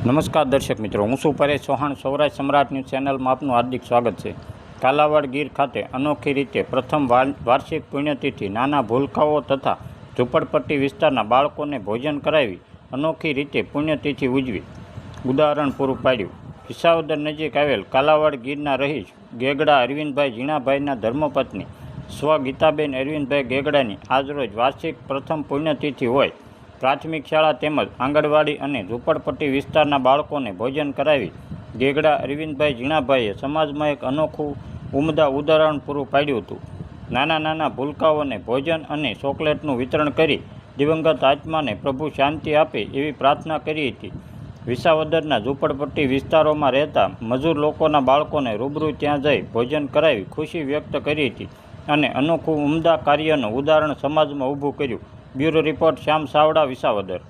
નમસ્કાર દર્શક મિત્રો, હું શું પરેશ ચૌહાણ. સૌરાષ્ટ્ર સમ્રાટ ન્યૂઝ ચેનલમાં આપનું હાર્દિક સ્વાગત છે. કાલાવાડ ગીર ખાતે અનોખી રીતે પ્રથમ વાર્ષિક પુણ્યતિથિ, નાના ભૂલકાઓ તથા ઝૂંપડપટ્ટી વિસ્તારના બાળકોને ભોજન કરાવી અનોખી રીતે પુણ્યતિથિ ઉજવી. ઉદાહરણ પૂરું પાડ્યું. વિસાવદર નજીક આવેલ કાલાવાડ ગીરના રહીશ ગેગડા અરવિંદભાઈ ઝીણાભાઈના ધર્મપત્ની સ્વ ગીતાબેન અરવિંદભાઈ ગેગડાની આજરોજ વાર્ષિક પ્રથમ પુણ્યતિથિ હોય. પ્રાથમિક શાળા તેમજ આંગણવાડી અને ઝૂંપડપટ્ટી વિસ્તારના બાળકોને ભોજન કરાવી ગેગડા અરવિંદભાઈ ઝીણાભાઈએ સમાજમાં એક અનોખું, ઉમદા ઉદાહરણ પૂરું પાડ્યું હતું. નાના નાના ભૂલકાઓને ભોજન અને ચોકલેટનું વિતરણ કરી દિવંગત આત્માને પ્રભુ શાંતિ આપે એવી પ્રાર્થના કરી હતી. વિસાવદરના ઝૂંપડપટ્ટી વિસ્તારોમાં રહેતા મજૂર લોકોના બાળકોને રૂબરૂ ત્યાં જઈ ભોજન કરાવી ખુશી વ્યક્ત કરી હતી અને અનોખું ઉમદા કાર્યનું ઉદાહરણ સમાજમાં ઊભું કર્યું. Bureau report Shyam Savda Visavadar.